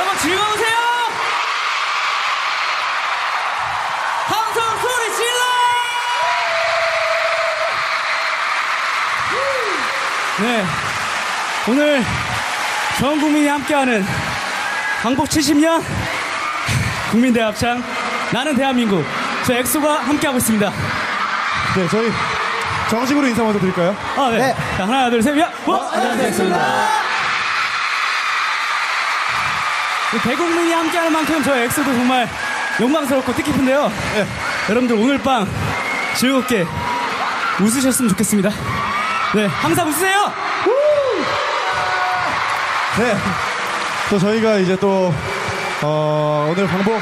여러분 즐거우세요? 함성 소리 질러! 네, 오늘 전 국민이 함께하는 광복 70년 국민대합창 나는 대한민국 저 엑소가 함께하고 있습니다. 네, 저희 정식으로 인사 먼저 드릴까요? 아, 네. 네. 자, 하나, 둘, 셋, 야! 어, 안녕하세요, 엑소입니다. 대국민이 함께하는 만큼 저 엑소도 정말 영광스럽고 뜻깊은데요. 네. 여러분들 오늘 밤 즐겁게 웃으셨으면 좋겠습니다. 네, 항상 웃으세요! 네. 또 저희가 이제 또, 어, 오늘 방복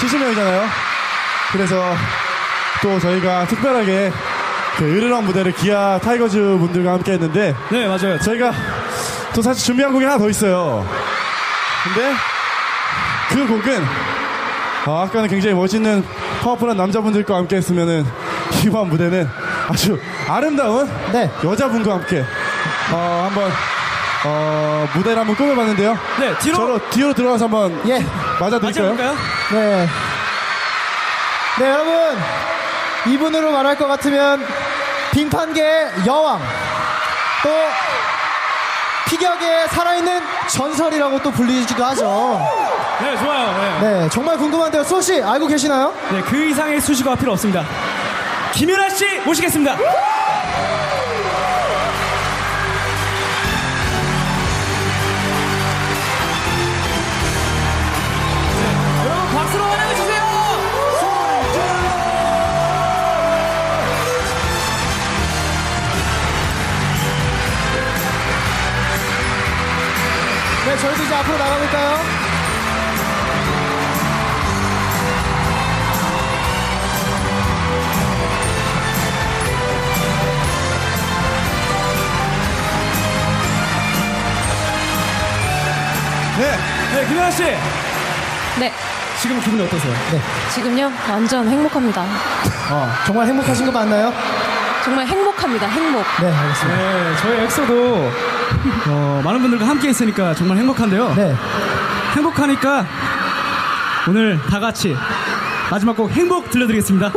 70년이잖아요. 그래서 또 저희가 특별하게 그 으르렁 무대를 기아 타이거즈 분들과 함께 했는데 네, 맞아요. 저희가 또 사실 준비한 곡이 하나 더 있어요. 근데 그 곡은 어, 아까는 굉장히 멋있는 파워풀한 남자분들과 함께 했으면은 이번 무대는 아주 아름다운 네. 여자분과 함께 어, 한번 어, 무대를 한번 꾸며봤는데요. 네, 뒤로 저로 뒤로 들어가서 한번 예. 맞아드릴까요? 맞아볼까요? 네. 네, 여러분. 이분으로 말할 것 같으면 빙판계의 여왕. 또 피겨계에 살아있는 전설이라고 또 불리기도 하죠. 네, 좋아요. 네. 네, 정말 궁금한데요. 수호 씨, 알고 계시나요? 네, 그 이상의 수식어가 필요 없습니다. 김연아 씨 모시겠습니다. 네, 여러분 박수로 환영해 주세요. 네, 저희도 이제 앞으로 나가볼까요? 네. 네, 김연아 씨 네, 지금 기분이 어떠세요? 지금요 완전 행복합니다. 어, 정말 행복하신 거 맞나요? 정말 행복합니다. 행복. 네, 알겠습니다. 네, 저희 엑소도 어, 많은 분들과 함께 있으니까 정말 행복한데요. 네. 행복하니까 오늘 다 같이 마지막 곡 행복 들려드리겠습니다.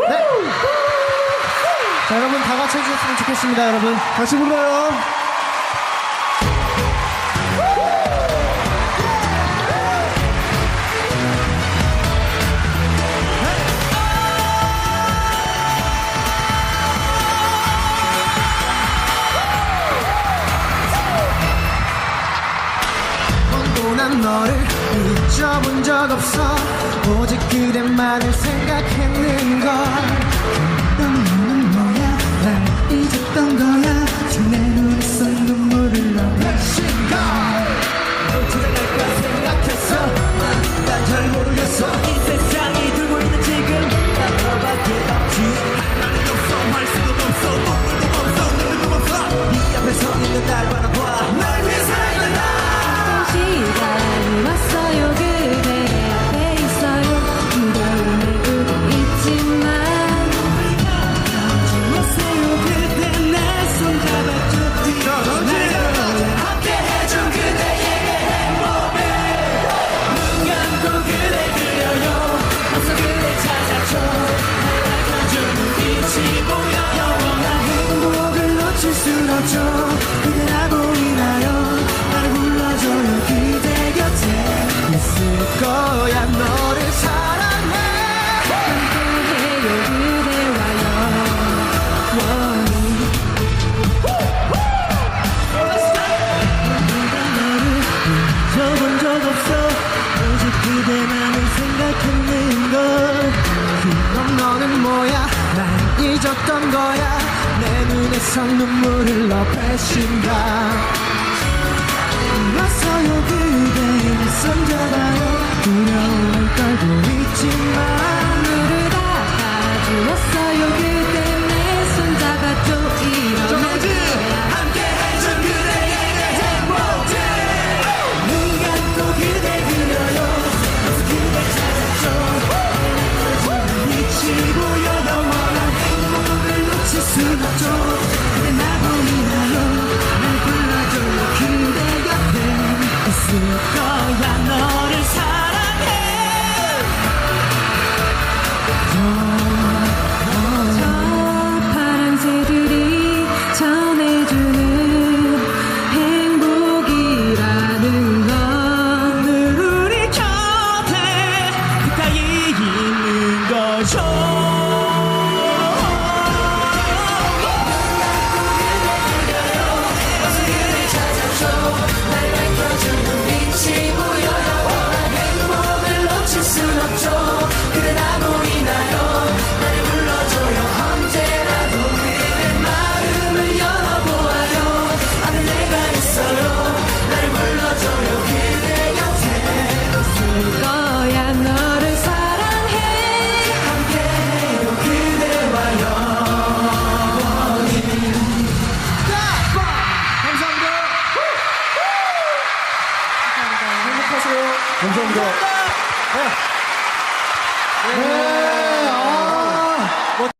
자, 여러분 다 같이 해주셨으면 좋겠습니다, 여러분. 같이 불러요. 잊어본 적 없어. 오직 그대만을 생각했는걸. 그랬던 너는 뭐야. 날 잊었던 거야 그대라고 인하여 나를 불러줘요 그대 곁에 있을 거야. 너를 사랑해. 해요 그대와요. 잊어본 적 없어. 오직 그대만을 생각했는 걸 그럼 너는 뭐야? 날 잊었던 거야 내 눈에서 눈물을 너 배신다. 왔어요 그대 내손 잡아요. 두려움을 떨고 있지만 날 불러 너를 감사합니다. 네.